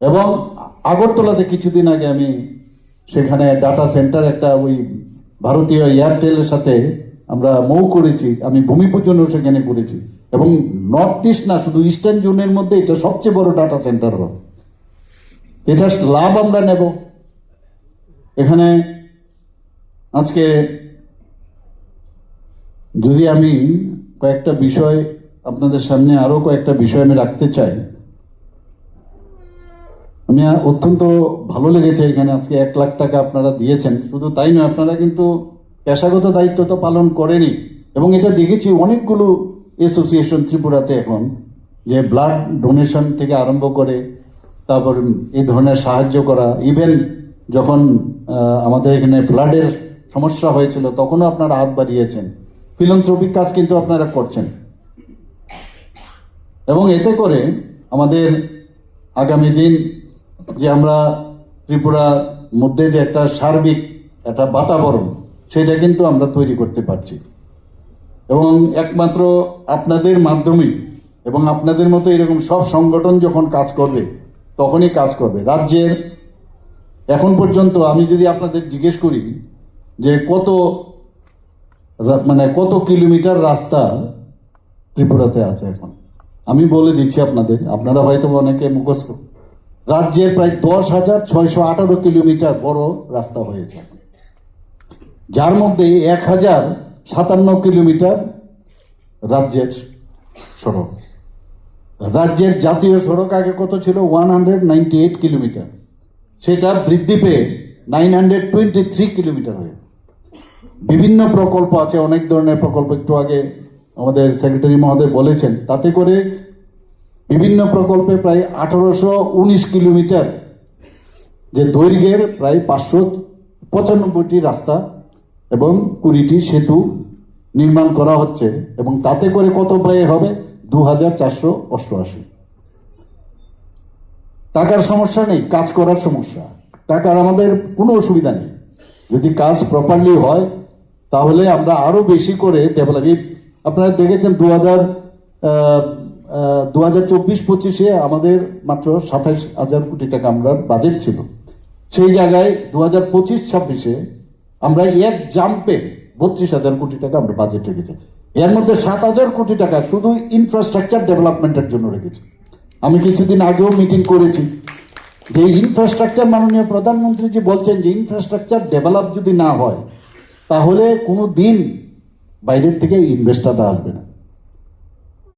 এবং আগরতলাতে কিছুদিন আগে আমি সেখানে ডাটা সেন্টার একটা ওই ভারতীয় এয়ারটেলের সাথে আমরা মৌ করেছি। আমি ভূমি পূজনও সেখানে করেছি। এবং নর্থ ইস্ট না, শুধু ইস্টার্ন জোনের মধ্যে এটা সবচেয়ে বড় ডাটা সেন্টার হবে। এটা লাভ আমরা নেব। এখানে আজকে যদি আমি কয়েকটা বিষয় আপনাদের সামনে আরও কয়েকটা বিষয় আমি রাখতে চাই আমি অত্যন্ত ভালো লেগেছে এখানে। আজকে এক লাখ টাকা আপনারা দিয়েছেন। শুধু তাই নয়, আপনারা কিন্তু পেশাগত দায়িত্ব তো পালন করেনি এবং এটা দেখেছি অনেকগুলো অ্যাসোসিয়েশন ত্রিপুরাতে এখন, যে ব্লাড ডোনেশন থেকে আরম্ভ করে, তারপর এই ধরনের সাহায্য করা ইভেন যখন আমাদের এখানে ফ্লাডের সমস্যা হয়েছিল, তখনও আপনারা হাত বাড়িয়েছেন। ফিলন্থ্রপিক কাজ কিন্তু আপনারা করছেন। এবং এতে করে আমাদের আগামী দিন যে আমরা ত্রিপুরার মধ্যে যে একটা সার্বিক একটা বাতাবরণ, সেটা কিন্তু আমরা তৈরি করতে পারছি। এবং একমাত্র আপনাদের মাধ্যমে এবং আপনাদের মতো এরকম সব সংগঠন যখন কাজ করবে, তখনই কাজ করবে। রাজ্যের এখন পর্যন্ত আমি যদি আপনাদের জিজ্ঞেস করি যে কত মানে কত কিলোমিটার রাস্তা ত্রিপুরাতে আছে এখন, আমি বলে দিচ্ছি আপনাদের। আপনারা হয়তো অনেকে মুখস্থ রাজ্যের প্রায় দশ হাজার ছয়শো আঠারো কিলোমিটার বড় রাস্তা হয়েছে। এখন। যার মধ্যে এক হাজার সাতান্ন কিলোমিটার রাজ্যের সড়ক। রাজ্যের জাতীয় সড়ক আগে কত ছিল? One hundred ninety eight kilometre. সেটা বৃদ্ধি পেয়ে nine hundred twenty three kilometre হয়ে বিভিন্ন প্রকল্প আছে, অনেক ধরনের প্রকল্প। একটু আগে আমাদের সেক্রেটারি মহোদয় বলেছেন, তাতে করে বিভিন্ন প্রকল্পে প্রায় আঠারোশো উনিশ কিলোমিটার যে দৈর্ঘ্যের প্রায় পাঁচশো পঁচানব্বইটি রাস্তা এবং কুড়িটি সেতু নির্মাণ করা হচ্ছে এবং তাতে করে কত ব্যয় হবে? দু হাজার চারশো অষ্টআশি। টাকার সমস্যা নেই, কাজ করার সমস্যা। টাকার আমাদের কোনো অসুবিধা নেই। যদি কাজ প্রপারলি হয়, তাহলে আমরা আরও বেশি করে ডেভেলপ আপনারা দেখেছেন দু হাজার দু হাজার চব্বিশ পঁচিশে আমাদের মাত্র সাতাশ হাজার কোটি টাকা আমরা বাজেট ছিল। সেই জায়গায় দু হাজার পঁচিশ ছাব্বিশে আমরা এক জাম্পে বত্রিশ হাজার কোটি টাকা আমরা বাজেট রেখেছি। এর মধ্যে সাত হাজার কোটি টাকা শুধু ইনফ্রাস্ট্রাকচার ডেভেলপমেন্টের জন্য রেখেছি। আমি কিছুদিন আগেও মিটিং করেছি যে ইনফ্রাস্ট্রাকচার মাননীয় প্রধানমন্ত্রী যে বলছেন যে ইনফ্রাস্ট্রাকচার ডেভেলপ যদি না হয়, তাহলে কোনো দিন বাইরের থেকে ইনভেস্টাররা আসবে না।